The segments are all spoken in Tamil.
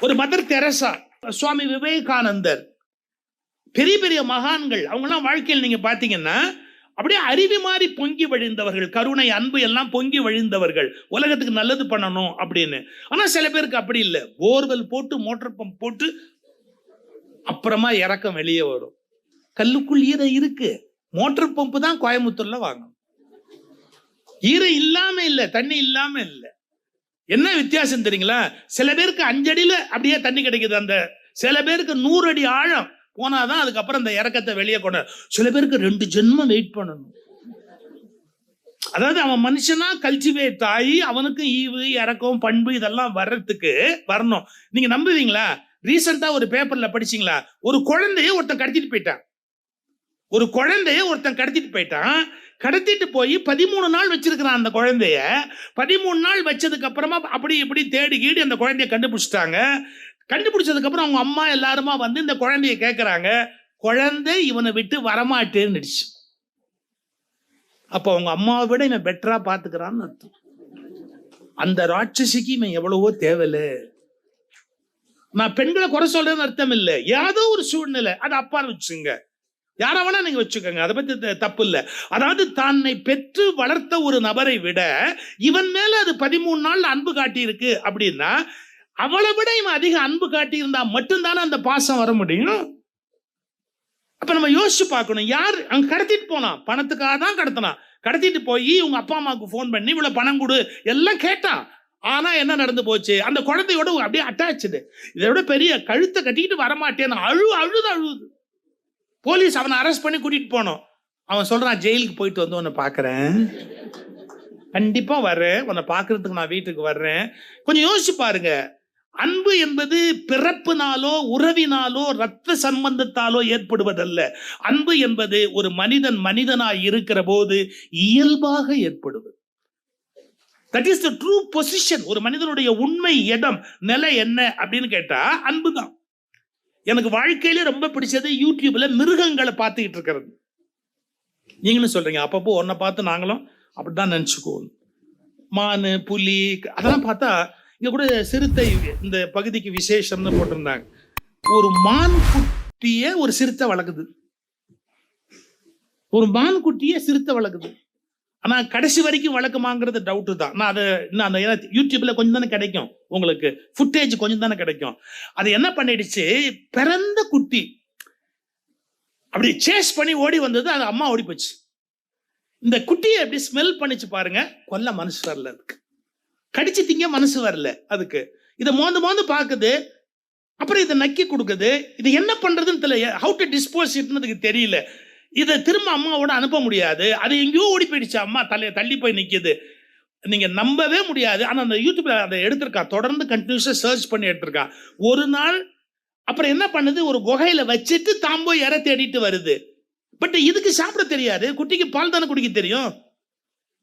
ஒரு மதர் தெரசா சுவாமி விவேகானந்தர் பெரிய பெரிய மகான்கள் அவங்கெல்லாம் வாழ்க்கையில் நீங்க பாத்தீங்கன்னா அப்படியே அருவி மாதிரி பொங்கி வழிந்தவர்கள் கருணை அன்பு எல்லாம் பொங்கி வழிந்தவர்கள் உலகத்துக்கு நல்லது பண்ணணும் அப்படின்னு. ஆனா சில பேருக்கு அப்படி இல்லை. போர்வெல் போட்டு மோட்டர் பம்ப் போட்டு அப்புறமா இறக்கம் வெளியே வரும். கல்லுக்குள் ஈரை இருக்கு. மோட்டர் பம்பு தான் கோயம்புத்தூர்ல வாங்கணும். ஈரை இல்லாம இல்லை தண்ணி இல்லாம இல்லை. என்ன வித்தியாசம் தெரியுங்களா? சில பேருக்கு அஞ்சடியில அப்படியே தண்ணி கிடைக்குது அந்த சில பேருக்கு நூறு அடி ஆழம் போனாதான் அதுக்கப்புறம் அந்த இறக்கத்தை வெளியே கொண்டு சில பேருக்கு ரெண்டு ஜென்மம் வெயிட் பண்ணணும். அதாவது அவன் மனுஷனா கல்டிவேட் ஆகி அவனுக்கு ஈவு இறக்கம் பண்பு இதெல்லாம் வர்றதுக்கு வரணும். நீங்க நம்புவீங்களா? ரீசெண்டா ஒரு பேப்பர்ல படிச்சீங்களா? ஒரு குழந்தைய ஒருத்தன் கடத்திட்டு போயிட்டான். ஒரு குழந்தைய ஒருத்தன் கடத்திட்டு போயிட்டான். கடத்திட்டு போய் பதிமூணு நாள் வச்சிருக்கிறான் அந்த குழந்தைய. பதிமூணு நாள் வச்சதுக்கு அப்புறமா அப்படி இப்படி தேடி கீடி அந்த குழந்தைய கண்டுபிடிச்சிட்டாங்க. கண்டுபிடிச்சதுக்கு அப்புறம் அவங்க அம்மா எல்லாருமா வந்து இந்த குழந்தைய கேட்குறாங்க குழந்தை இவனை விட்டு வரமாட்டேன்னுடுச்சு. அப்போ அவங்க அம்மாவை விட இவன் பெட்டரா பாத்துக்கிறான்னு அர்த்தம். அந்த ராட்சசிக்கு இவன் எவ்வளவோ தேவையில்ல. நான் பெண்களை குறை சொல்றேன்னு அர்த்தம் இல்லை. ஏதோ ஒரு சூழ்நிலை. அது அப்பா வச்சுங்க யாரை வேணா நீங்க வச்சுக்கோங்க. அதை பத்தி தப்பு இல்லை அதாவது தன்னை பெற்று வளர்த்த ஒரு நபரை விட இவன் மேல அது பதிமூணு நாள் அன்பு காட்டி இருக்கு அப்படின்னா அவளை விட இவன் அதிக அன்பு காட்டி இருந்தா மட்டும்தானே அந்த பாசம் வர முடியும்? அப்ப நம்ம யோசிச்சு பார்க்கணும். யார் அங்க கடத்திட்டு போனான். பணத்துக்காக தான் கடத்தினான். கடத்திட்டு போய் உங்க அப்பா அம்மாவுக்கு ஃபோன் பண்ணி இவ்வளவு பணம் கொடு. எல்லாம் கேட்டான். ஆனா என்ன நடந்து போச்சு? அந்த குழந்தையோட அப்படியே அட்டாச்சு இதை விட பெரிய கழுத்தை கட்டிக்கிட்டு வரமாட்டேன்னு அழு அழுது அழுது. போலீஸ் அவனை அரெஸ்ட் பண்ணி கூட்டிட்டு போனோம். அவன் சொல்கிறான் ஜெயிலுக்கு போயிட்டு வந்து உன்னை பார்க்கறேன். கண்டிப்பாக வர்றேன். உன்னை பார்க்கறதுக்கு நான் வீட்டுக்கு வர்றேன். கொஞ்சம் யோசிச்சு பாருங்க. அன்பு என்பது பிறப்பினாலோ உறவினாலோ ரத்த சம்பந்தத்தாலோ ஏற்படுவதல்ல. அன்பு என்பது ஒரு மனிதன் மனிதனாய் இருக்கிற போது இயல்பாக ஏற்படுவது. That is the true position ஒரு மனிதனுடைய உண்மை இடம் நிலை என்ன அப்படின்னு கேட்டா அன்பு தான் எனக்கு வாழ்க்கையில ரொம்ப பிடிச்சது யூடியூப்ல மிருகங்களை பார்த்துக்கிட்டு இருக்கிறது. நீங்களும் சொல்றீங்க அப்பப்போ ஒன்னை பார்த்து நாங்களும் அப்படிதான் நினைச்சுக்குவோம். மான் புலி அதெல்லாம் பார்த்தா இங்க கூட சிறுத்தை இந்த பகுதிக்கு விசேஷம்னு போட்டிருந்தாங்க. ஒரு மான் குட்டிய ஒரு சிறுத்தை வளர்க்குது. ஒரு மான் குட்டிய சிறுத்தை வளர்க்குது. ஆனா கடைசி வரைக்கும் வழக்கமாங்கிறது டவுட்டு தான். நான் அதை இன்னும் அந்த யூடியூப்பில் யூடியூப்ல கொஞ்சம் தானே கிடைக்கும் உங்களுக்கு. ஃபுட்டேஜ் கொஞ்சம் தானே கிடைக்கும். அது என்ன பண்ணிடுச்சு? பிறந்த குட்டி அப்படி சேஸ் பண்ணி ஓடி வந்தது அது அம்மா ஓடி போச்சு. இந்த குட்டியை அப்படி ஸ்மெல் பண்ணிச்சு பாருங்க. கொல்ல மனசு வரல அதுக்கு. கடிச்சு திங்க மனசு வரல அதுக்கு. இதை மோந்து மோந்து பார்க்குது. அப்புறம் இதை நக்கி கொடுக்குது. இது என்ன பண்றதுன்னு தெரியல. ஹவு டு டிஸ்போஸ் இட்னதுக்கு தெரியல. இதை திரும்ப அம்மாவோட அனுப்ப முடியாது. அது எங்கேயோ ஓடி போயிடுச்சு அம்மா. தலையை தள்ளி போய் நிற்கிது நீங்கள் நம்பவே முடியாது. ஆனால் அந்த யூடியூப்பில் அதை எடுத்திருக்கா. தொடர்ந்து கண்டினியூஸாக சர்ச் பண்ணி எடுத்திருக்கா. ஒரு நாள் அப்புறம் என்ன பண்ணுது? ஒரு குகையில் வச்சுட்டு தான் போய் இற தேடிட்டு வருது. பட் இதுக்கு சாப்பிட தெரியாது. குட்டிக்கு பால் தானே குடிக்க தெரியும்.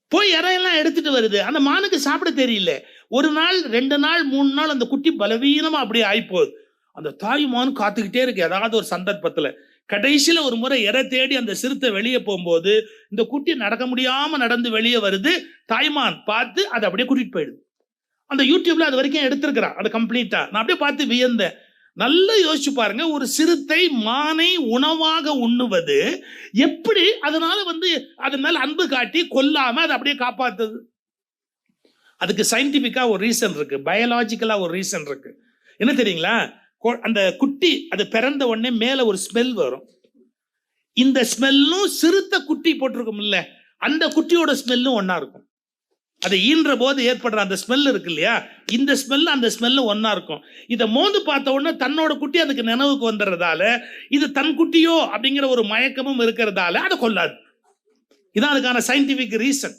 போய் இறையெல்லாம் எடுத்துட்டு வருது. அந்த மானுக்கு சாப்பிட தெரியல. ஒரு நாள் ரெண்டு நாள் மூணு நாள் அந்த குட்டி பலவீனமாக அப்படியே ஆகிப்போகுது அந்த தாய் மான் காத்துக்கிட்டே இருக்கு. ஏதாவது ஒரு சந்தர்ப்பத்தில். கடைசியில் ஒரு முறை இறை தேடி அந்த சிறுத்தை வெளியே போகும்போது இந்த குட்டி நடக்க முடியாம நடந்து வெளியே வருது தாய்மான் பார்த்து அதை அப்படியே கூட்டிட்டு போயிடுது. அந்த யூடியூப்ல அது வரைக்கும் எடுத்திருக்கிறான் அதை கம்ப்ளீட்டா நான் அப்படியே பார்த்து வியந்தேன். நல்லா யோசிச்சு பாருங்க ஒரு சிறுத்தை மானை உணவாக உண்ணுவது எப்படி அதனால வந்து அதன் மேல அன்பு காட்டி கொல்லாம அதை அப்படியே காப்பாத்துது? அதுக்கு சயின்டிபிக்கா ஒரு ரீசன் இருக்கு பயாலாஜிக்கலா ஒரு ரீசன் இருக்கு. என்ன தெரியுங்களா? அந்த குட்டி அது பிறந்த உடனே மேல ஒரு ஸ்மெல் வரும். இந்த ஸ்மெல்லும் சிறுத்த குட்டி போட்டிருக்கும் இல்ல அந்த குட்டியோட ஸ்மெல்லும் ஒன்னா இருக்கும். அதை ஈன்ற போது ஏற்படுற அந்த ஸ்மெல் இருக்கு இல்லையா இந்த ஸ்மெல் அந்த ஸ்மெல்லு ஒன்னா இருக்கும். இதை மோந்து பார்த்த உடனே தன்னோட குட்டி அதுக்கு நினைவுக்கு வந்துடுறதால இது தன் குட்டியோ அப்படிங்கிற ஒரு மயக்கமும் இருக்கிறதால அதை கொல்லாது இதான் அதுக்கான சயின்டிபிக் ரீசன்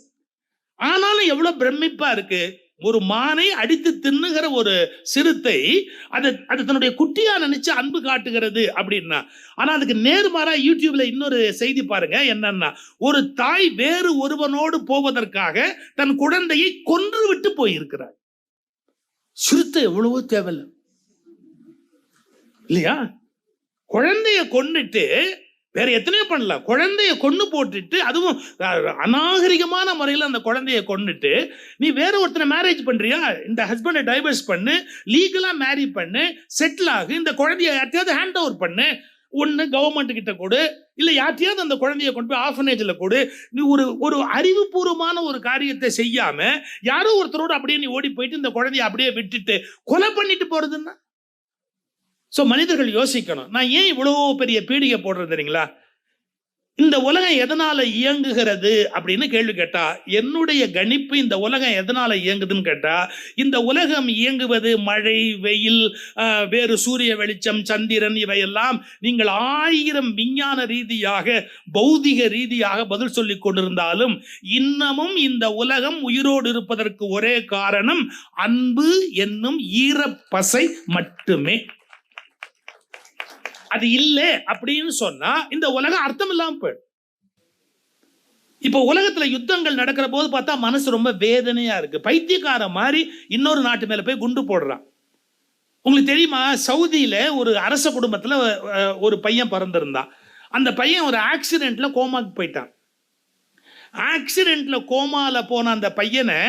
ஆனாலும் எவ்வளவு பிரமிப்பா இருக்கு ஒரு மானை அடித்து தின்னுகிற ஒரு சிறுத்தை அது அது தன்னுடைய குட்டியா நினைச்சு அன்பு காட்டுகிறது அப்படின்னா ஆனா அதுக்கு நேர்மாறா யூடியூப்ல இன்னொரு செய்தி பாருங்க என்னன்னா ஒரு தாய் வேறு ஒருவனோடு போவதற்காக தன் குழந்தையை கொன்று விட்டு போயிருக்கிறார் சிறுத்தை எவ்வளவோ தேவையில்லை. இல்லையா? குழந்தைய கொண்டுட்டு வேற எத்தனையோ பண்ணலாம். குழந்தைய கொண்டு போட்டுட்டு அதுவும் அநாகரிகமான முறையில் அந்த குழந்தைய கொண்டுட்டு நீ வேற ஒருத்தனை மேரேஜ் பண்றியா? இந்த ஹஸ்பண்டை டைவர்ஸ் பண்ணு லீகலா மேரி பண்ணு செட்டில் ஆகு இந்த குழந்தைய யார்ட்டையாவது ஹேண்ட் ஓவர் பண்ணு ஒன்று கவர்மெண்ட் கிட்ட கொடு இல்லை யார்ட்டையாவது அந்த குழந்தைய கொண்டு போய் ஆஃபனேஜில் கொடு நீ ஒரு ஒரு அறிவுபூர்வமான ஒரு காரியத்தை செய்யாம யாரோ ஒருத்தரோட அப்படியே நீ ஓடி போயிட்டு இந்த குழந்தைய அப்படியே விட்டுட்டு கொலை பண்ணிட்டு போறதுன்னா? ஸோ மனிதர்கள் யோசிக்கணும். நான் ஏன் இவ்வளோ பெரிய பீடிகை போடுறது தெரியுங்களா? இந்த உலகம் எதனால இயங்குகிறது அப்படின்னு கேள்வி கேட்டா என்னுடைய கணிப்பு இந்த உலகம் எதனால இயங்குதுன்னு கேட்டா இந்த உலகம் இயங்குவது மழை வெயில் வேறு சூரிய வெளிச்சம் சந்திரன் இவையெல்லாம் நீங்கள் ஆயிரம் விஞ்ஞான ரீதியாக பௌதிக ரீதியாக பதில் சொல்லி கொண்டிருந்தாலும் இன்னமும் இந்த உலகம் உயிரோடு இருப்பதற்கு ஒரே காரணம் அன்பு என்னும் ஈரப்பசை மட்டுமே. அது இல்லை அப்படின்னு சொன்னா இந்த உலகம் அர்த்தம் இல்லாம போயிடும். இப்போ உலகத்துல யுத்தங்கள் நடக்கிற போது பார்த்தா மனசு ரொம்ப வேதனையா இருக்கு. பைத்தியக்கார மாதிரி இன்னொரு நாட்டு மேல போய் குண்டு போடுறான். உங்களுக்கு தெரியுமா? சவுதியில ஒரு அரச குடும்பத்துல ஒரு பையன் பிறந்திருந்தான். அந்த பையன் ஒரு ஆக்சிடென்ட்ல கோமாக்கு போயிட்டான். ஆக்சிடென்ட்ல கோமால போன அந்த பையனை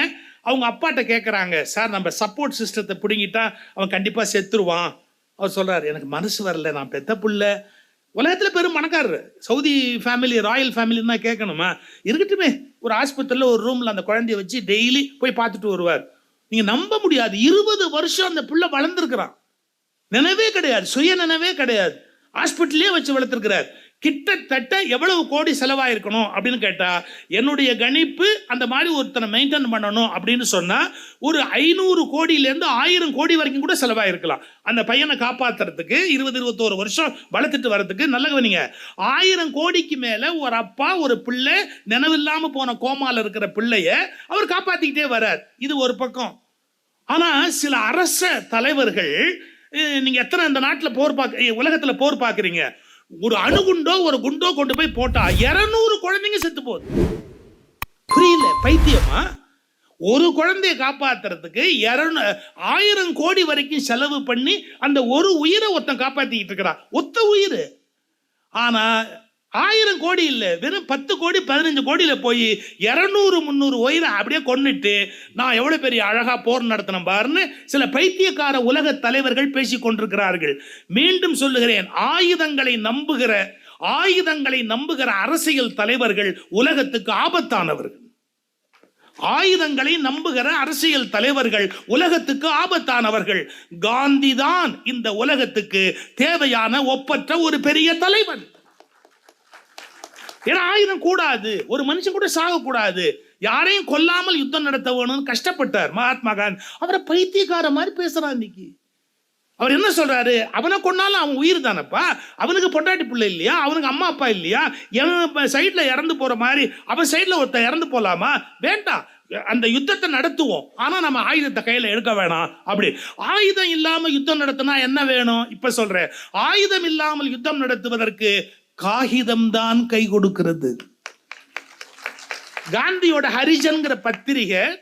அவங்க அப்பாட்ட கேட்குறாங்க சார் நம்ம சப்போர்ட் சிஸ்டத்தை பிடுங்கிட்டா அவன் கண்டிப்பா செத்துருவான். அவர் சொல்கிறார் எனக்கு மனசு வரல நான் பெத்த புள்ள. உலகத்தில் பெரும் பணக்காரர். சவுதி ஃபேமிலி ராயல் ஃபேமிலின்னு தான் கேட்கணுமா? இருக்கட்டுமே. ஒரு ஆஸ்பத்திரியில் ஒரு ரூமில் அந்த குழந்தைய வச்சு டெய்லி போய் பார்த்துட்டு வருவார். நீங்கள் நம்ப முடியாது. இருபது வருஷம் அந்த பிள்ளை வளர்ந்துருக்கிறான். நினைவே கிடையாது. சுய நினைவே கிடையாது. ஹாஸ்பிட்டல்லே வச்சு வளர்த்துருக்கிறார். கிட்டத்தட்ட எவ்வளவு கோடி செலவாயிருக்கணும் அப்படின்னு கேட்டால் என்னுடைய கணிப்பு அந்த மாதிரி ஒருத்தனை மெயின்டைன் பண்ணணும் அப்படின்னு சொன்னால் ஒரு ஐநூறு கோடியிலேருந்து ஆயிரம் கோடி வரைக்கும் கூட செலவாயிருக்கலாம். அந்த பையனை காப்பாத்துறதுக்கு இருபது இருபத்தோரு வருஷம் வளர்த்துட்டு வர்றதுக்கு நல்ல கவனிங்க. ஆயிரம் கோடிக்கு மேலே ஒரு அப்பா ஒரு பிள்ளை நினைவில்லாமல் போன கோமால இருக்கிற பிள்ளைய அவர் காப்பாற்றிக்கிட்டே வர்றார். இது ஒரு பக்கம். ஆனால் சில அரச தலைவர்கள் நீங்கள் நீங்க எத்தனை இந்த நாட்டில் போர் பார்க்க உலகத்தில் போர் பார்க்குறீங்க? ஒரு அணுகுண்டோ ஒரு குண்டோ கொண்டு போய் போட்டா இரநூறு குழந்தைங்க செத்து போகுது. புரியல பைத்தியமா? ஒரு குழந்தைய காப்பாத்துறதுக்கு இரநூ ஆயிரம் கோடி வரைக்கும் செலவு பண்ணி அந்த ஒரு உயிரை ஒருத்தன் காப்பாத்திக்கிட்டு இருக்கிறான். ஒத்த உயிர். ஆனா ஆயிரம் கோடி இல்லை வெறும் பத்து கோடி பதினஞ்சு கோடியில போய் இரநூறு முந்நூறு உயிரை அப்படியே கொன்னுட்டு நான் எவ்வளவு பெரிய அழகா போர் நடத்தின பாருன்னு சில பைத்தியக்கார உலக தலைவர்கள் பேசி கொண்டிருக்கிறார்கள். மீண்டும் சொல்லுகிறேன் ஆயுதங்களை நம்புகிற ஆயுதங்களை நம்புகிற அரசியல் தலைவர்கள் உலகத்துக்கு ஆபத்தானவர்கள். ஆயுதங்களை நம்புகிற அரசியல் தலைவர்கள் உலகத்துக்கு ஆபத்தானவர்கள். காந்தி தான் இந்த உலகத்துக்கு தேவையான ஒப்பற்ற ஒரு பெரிய தலைவன். ஏன்னா ஆயுதம் கூடாது. ஒரு மனுஷன் கூட சாகக்கூடாது. யாரையும் கொல்லாமல் யுத்தம் நடத்த வேணும்னு கஷ்டப்பட்டார். மகாத்மா காந்தி. அவரை பைத்தியக்கார மாதிரி பேசுறான் இன்னைக்கு. அவர் என்ன சொல்றாரு? அவனை கொண்டாலும் அவன் உயிர் தானப்பா? அவனுக்கு பொண்டாட்டி பிள்ளை இல்லையா? அவனுக்கு அம்மா அப்பா இல்லையா? எவன் சைட்ல இறந்து போற மாதிரி அவன் சைட்ல ஒருத்தன் இறந்து போலாமா? வேண்டாம். அந்த யுத்தத்தை நடத்துவோம். ஆனா நம்ம ஆயுதத்தை கையில எடுக்க வேணாம். அப்படி. ஆயுதம் இல்லாம யுத்தம் நடத்தினா என்ன வேணும்? இப்ப சொல்றேன். ஆயுதம் இல்லாமல் யுத்தம் நடத்துவதற்கு காகிதம்தான் கை கொடுக்கிறது. காந்தியோட ஹரிஜன்கிற பத்திரிகை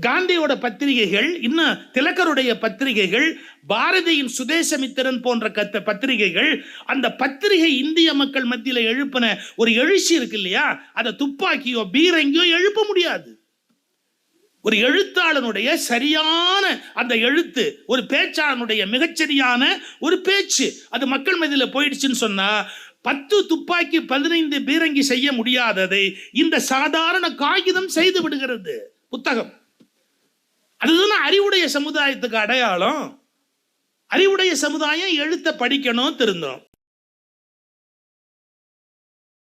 காந்தியோட பத்திரிகைகள் இன்னும் திலக்கருடைய பத்திரிகைகள் பாரதியின் சுதேசமித்திரன் போன்ற கத்த பத்திரிகைகள் அந்த பத்திரிகை இந்திய மக்கள் மத்தியில எழுப்பின ஒரு எழுச்சி இருக்கு இல்லையா? அதை துப்பாக்கியோ பீரங்கியோ எழுப்ப முடியாது. ஒரு எழுத்தாளனுடைய சரியான அந்த எழுத்து ஒரு பேச்சாளனுடைய மிகச்சரியான ஒரு பேச்சு அது மக்கள் மதியில் போயிடுச்சுன்னு சொன்னா பத்து துப்பாக்கி பதினைந்து பீரங்கி செய்ய முடியாததை இந்த சாதாரண காகிதம் செய்து விடுகிறது. புத்தகம். அதுதான் அறிவுடைய சமுதாயத்துக்கு அடையாளம். அறிவுடைய சமுதாயம் எழுத்த படிக்கணும் திருந்தோம்.